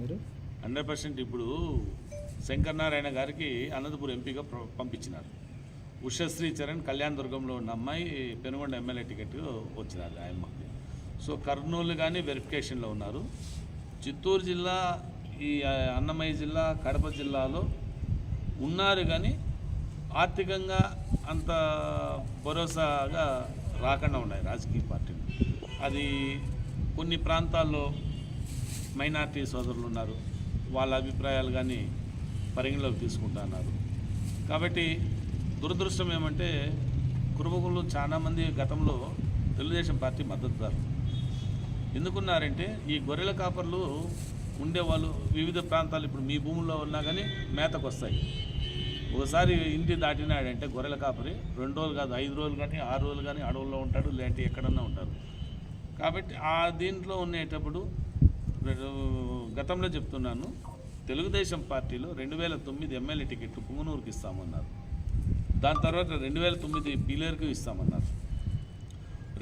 మీరు? Hundred percent ఇప్పుడు శంకర్ నారాయణ గారికి అనంతపురం ఎంపీగా పంపించినారు. ఉషశ్రీ చరణ్ కళ్యాణ్ దుర్గంలో ఉన్న అమ్మాయి పెనుగొండ ఎమ్మెల్యే టికెట్ వచ్చినారు ఆ అమ్మకి సో కర్నూలు కానీ వెరిఫికేషన్లో ఉన్నారు. చిత్తూరు జిల్లా ఈ అన్నమయ్య జిల్లా కడప జిల్లాలో ఉన్నారు కానీ ఆర్థికంగా అంత భరోసాగా రాకుండా ఉన్నాయి రాజకీయ పార్టీలు. అది కొన్ని ప్రాంతాల్లో మైనార్టీ సోదరులు ఉన్నారు. వాళ్ళ అభిప్రాయాలు కానీ పరిగణలోకి తీసుకుంటున్నారు కాబట్టి దురదృష్టం ఏమంటే కురుబకులు చాలామంది గతంలో తెలుగుదేశం పార్టీ మద్దతుదారు. ఎందుకున్నారంటే ఈ గొర్రెల కాపర్లు ఉండేవాళ్ళు వివిధ ప్రాంతాలు ఇప్పుడు మీ భూముల్లో ఉన్నా కానీ మేతకు వస్తాయి ఒకసారి ఇంటి దాటినాడంటే గొర్రెల కాపరి రెండు రోజులు కాదు ఐదు రోజులు కానీ ఆరు రోజులు కానీ అడవుల్లో ఉంటాడు లేదంటే ఎక్కడన్నా ఉంటారు కాబట్టి ఆ దీంట్లో ఉండేటప్పుడు గతంలో చెప్తున్నాను తెలుగుదేశం పార్టీలో రెండు వేల తొమ్మిది ఎమ్మెల్యే టికెట్ పుంగనూరుకి ఇస్తామన్నారు. దాని తర్వాత రెండు వేల తొమ్మిది పీలేరుకు ఇస్తామన్నారు.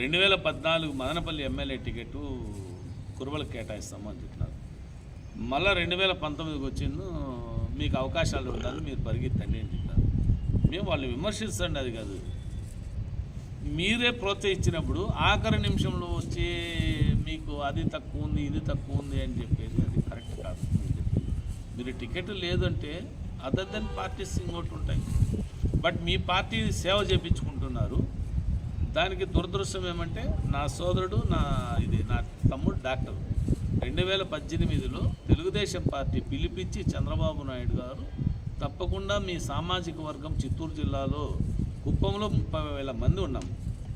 రెండు వేల పద్నాలుగు మదనపల్లి ఎమ్మెల్యే టికెట్ కురువలకు కేటాయిస్తామని చెప్పినారు. మళ్ళీ రెండు వేల పంతొమ్మిదికి వచ్చిందో మీకు అవకాశాలు ఉండాలి మీరు పరిగెత్తండి అని చెప్పారు మేము వాళ్ళు విమర్శిస్తండి అది కాదు. మీరే ప్రోత్సహించినప్పుడు ఆఖరి నిమిషంలో వచ్చే మీకు అది తక్కువ ఉంది ఇది తక్కువ ఉంది అని చెప్పేది అది కరెక్ట్ కాదు మీరు టికెట్ లేదంటే అదర్ దెన్ పార్టీస్ ఇంకోటి ఉంటాయి. బట్ మీ పార్టీ సేవ చేయించుకుంటున్నారు దానికి దురదృష్టం ఏమంటే నా సోదరుడు నా ఇది నా తమ్ముడు డాక్టర్. రెండు వేల పద్దెనిమిదిలో తెలుగుదేశం పార్టీ పిలిపించి చంద్రబాబు నాయుడు గారు తప్పకుండా మీ సామాజిక వర్గం చిత్తూరు జిల్లాలో కుప్పంలో ముప్పై వేల మంది ఉన్నాం.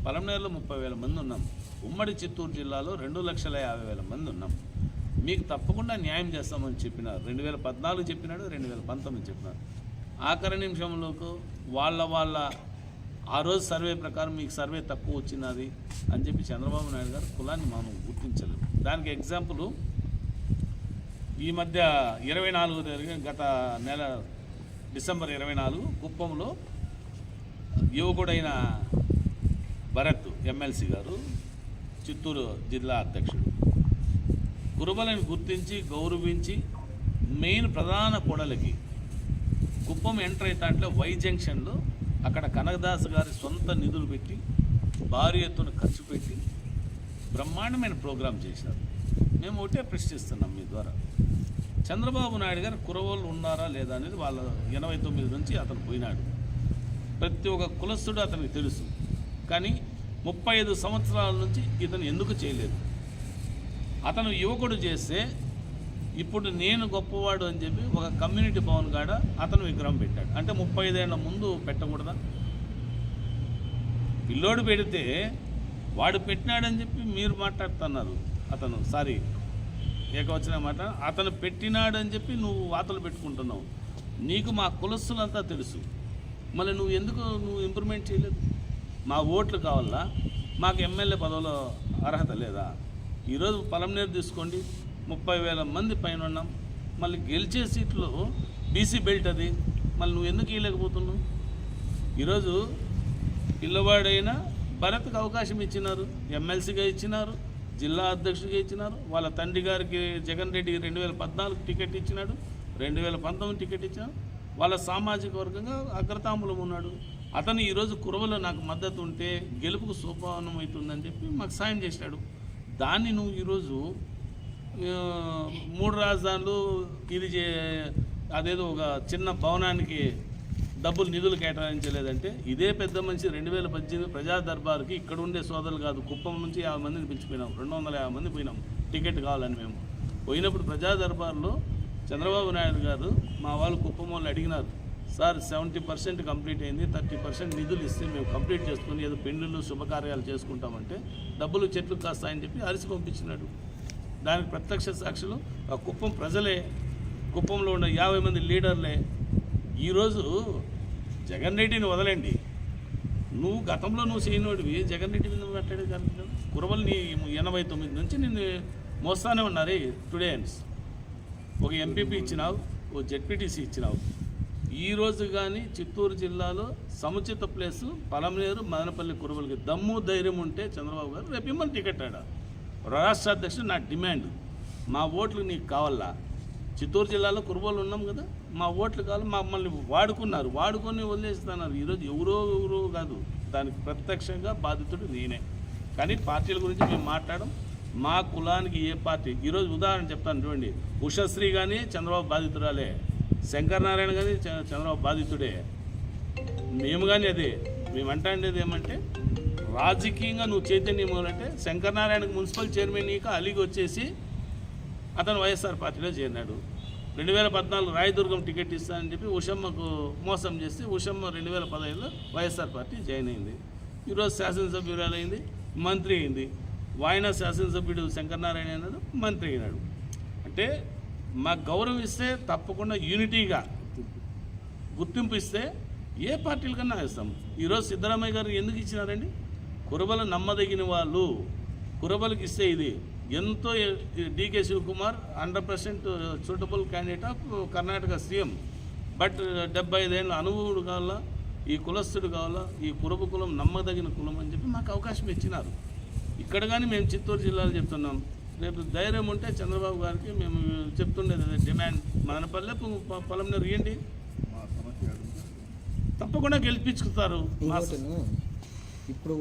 పలమనేరులో ముప్పై వేల మంది ఉన్నాం. ఉమ్మడి చిత్తూరు జిల్లాలో రెండు లక్షల యాభై వేల మంది ఉన్నాం. మీకు తప్పకుండా న్యాయం చేస్తామని చెప్పినారు. రెండు వేల పద్నాలుగు చెప్పినాడు రెండు వేల పంతొమ్మిది చెప్పినారు. ఆఖరి నిమిషంలోకి వాళ్ళ వాళ్ళ ఆ రోజు సర్వే ప్రకారం మీకు సర్వే తక్కువ వచ్చినది అని చెప్పి చంద్రబాబు నాయుడు గారు కులాన్ని మనం గుర్తించలేదు. దానికి ఎగ్జాంపుల్ ఈ మధ్య ఇరవై నాలుగు జరిగిన గత నెల డిసెంబర్ ఇరవై నాలుగు కుప్పంలో యువకుడైన భరత్ ఎమ్మెల్సీ గారు చిత్తూరు జిల్లా అధ్యక్షుడు. కురుబలను గుర్తించి గౌరవించి మెయిన్ ప్రధాన కొడలకి కుప్పం ఎంటర్ అవుతాంట్లో వై జంక్షన్లో అక్కడ కనకదాస్ గారి సొంత నిధులు పెట్టి భారీ ఎత్తున ఖర్చు పెట్టి బ్రహ్మాండమైన ప్రోగ్రాం చేశారు. మేము ఒకటే ప్రశ్నిస్తున్నాం మీ ద్వారా. చంద్రబాబు నాయుడు గారు కురవోళ్ళు ఉన్నారా లేదా అనేది వాళ్ళ ఎనభై తొమ్మిది నుంచి అతను పోయినాడు. ప్రతి ఒక్క కులస్తుడు అతనికి తెలుసు. కానీ ముప్పై ఐదు సంవత్సరాల నుంచి ఇతను ఎందుకు చేయలేదు? అతను యువకుడు చేస్తే ఇప్పుడు నేను గొప్పవాడు అని చెప్పి ఒక కమ్యూనిటీ భవన్ కాడ అతను విగ్రహం పెట్టాడు. అంటే ముప్పై ఐదేళ్ళ ముందు పెట్టకూడదా? పిల్లోడు పెడితే వాడు పెట్టినాడని చెప్పి మీరు మాట్లాడుతున్నారు. అతను సారీ ఏకవచన మాట అతను పెట్టినాడని చెప్పి నువ్వు వాతలు పెట్టుకుంటున్నావు. నీకు మా కులస్సులంతా తెలుసు. మళ్ళీ నువ్వు ఎందుకు నువ్వు ఇంప్రూవ్మెంట్ చేయలేదు? మా ఓట్లు కావాలా? మాకు ఎమ్మెల్యే పదవిలో అర్హత లేదా? ఈరోజు పలంనేరు తీసుకోండి ముప్పై వేల మంది పైన ఉన్నాం. మళ్ళీ గెలిచే సీట్లు బీసీ బెల్ట్ అది. మళ్ళీ నువ్వు ఎందుకు ఇవ్వలేకపోతున్నావు ఈరోజు పిల్లవాడైనా భరత్కి అవకాశం ఇచ్చినారు ఎమ్మెల్సీగా ఇచ్చినారు జిల్లా అధ్యక్షుడిగా ఇచ్చినారు. వాళ్ళ తండ్రి గారికి జగన్ రెడ్డికి రెండు వేల పద్నాలుగు టికెట్ ఇచ్చినాడు రెండు వేల పంతొమ్మిది టికెట్ ఇచ్చినాడు. వాళ్ళ సామాజిక వర్గంగా అగ్రతాంబులం ఉన్నాడు. అతను ఈరోజు కురవలో నాకు మద్దతు ఉంటే గెలుపుకు సోపానం అవుతుందని చెప్పి మాకు సాయం చేశాడు. దాన్ని నువ్వు ఈరోజు మూడు రాజధానులు ఇది చే అదేదో ఒక చిన్న భవనానికి డబ్బులు నిధులు కేటాయించలేదంటే ఇదే పెద్ద మనిషి రెండు వేల పద్దెనిమిది ప్రజా దర్బార్కి ఇక్కడ ఉండే సోదరులు కాదు కుప్పం నుంచి యాభై మందిని పిలిచిపోయినాం. రెండు వందల యాభై మంది పోయినాం. టికెట్ కావాలని మేము. పోయినప్పుడు ప్రజా దర్బార్లో చంద్రబాబు నాయుడు గారు మా వాళ్ళు కుప్పం వాళ్ళు అడిగినారు సార్ సెవెంటీ పర్సెంట్ కంప్లీట్ అయింది థర్టీ పర్సెంట్ నిధులు ఇస్తే మేము కంప్లీట్ చేసుకుని ఏదో పెళ్ళిళ్ళు శుభకార్యాలు చేసుకుంటామంటే డబ్బులు చెట్లు కాస్తాయని చెప్పి అరిసి పంపించినాడు. దానికి ప్రత్యక్ష సాక్షులు ఆ కుప్పం ప్రజలే కుప్పంలో ఉన్న యాభై మంది లీడర్లే ఈరోజు జగన్ రెడ్డిని వదలండి. నువ్వు గతంలో నువ్వు చేయనోడివి జగన్ రెడ్డి మీద మాట్లాడేది కాదు కురవల్ని కురవలు నీ ఎనభై తొమ్మిది నుంచి నిన్ను మోస్తానే ఉన్నారు టుడే అండ్స్ ఒక ఎంపీపీ ఇచ్చినావు ఓ జెడ్పీటీసీ ఇచ్చినావు. ఈరోజు కానీ చిత్తూరు జిల్లాలో సముచిత ప్లేసు పలమనేరు మదనపల్లి కురువలకి దమ్ము ధైర్యం ఉంటే చంద్రబాబు గారు రేపు ఇమ్మని టికెట్ ఆడ. రాష్ట్ర అధ్యక్షుడు నా డిమాండ్. మా ఓట్లు నీకు కావాలా? చిత్తూరు జిల్లాలో కురుబోలు ఉన్నాం కదా మా ఓట్లు కావాలి మమ్మల్ని వాడుకున్నారు. వాడుకొని వదిలేస్తున్నారు. ఈరోజు ఎవరో ఎవరో కాదు. దానికి ప్రత్యక్షంగా బాధితుడు నేనే. కానీ పార్టీల గురించి మేము మాట్లాడడం మా కులానికి ఏ పార్టీ? ఈరోజు ఉదాహరణ చెప్తాను చూడండి. ఉషశ్రీ కానీ చంద్రబాబు బాధితురాలే. శంకర్ నారాయణ కానీ చంద్రబాబు బాధితుడే. మేము కానీ అదే. మేము అంటాండేది ఏమంటే రాజకీయంగా నువ్వు చైతన్యం అంటే శంకర్ నారాయణకు మున్సిపల్ చైర్మన్ ఇక అలీకి వచ్చేసి అతను వైఎస్ఆర్ పార్టీలో చేరినాడు. రెండు వేల పద్నాలుగు రాయదుర్గం టికెట్ ఇస్తానని చెప్పి ఉషమ్మకు మోసం చేస్తే ఉషమ్మ రెండు వేల పదహైదులో వైఎస్ఆర్ పార్టీ జాయిన్ అయింది. ఈరోజు శాసనసభ్యురాలు అయింది మంత్రి అయింది. వాయన శాసనసభ్యుడు శంకరనారాయణ అన్నాడు మంత్రి అయినాడు. అంటే మాకు గౌరవం ఇస్తే తప్పకుండా యూనిటీగా గుర్తింపు ఇస్తే ఏ పార్టీల కన్నా ఇస్తాం ఈరోజు సిద్ధరామయ్య గారు ఎందుకు ఇచ్చినారండి? కురబలు నమ్మదగిన వాళ్ళు. కురబలకు ఇస్తే ఇది ఎంతో DK Shivakumar hundred percent suitable candidate of Karnataka CM. But డెబ్బై ఐదేళ్ళ అనుభవుడు కావాలా ఈ కులస్తుడు కావాలా ఈ కురబ కులం నమ్మదగిన కులం అని చెప్పి మాకు అవకాశం ఇచ్చినారు. ఇక్కడ కానీ మేము చిత్తూరు జిల్లాలో చెప్తున్నాం. రేపు ధైర్యం ఉంటే చంద్రబాబు గారికి మేము చెప్తుండేది అదే డిమాండ్. మదనపల్లె పొ- పొలంలో రియండి తప్పకుండా ఇంకోటి ఇప్పుడు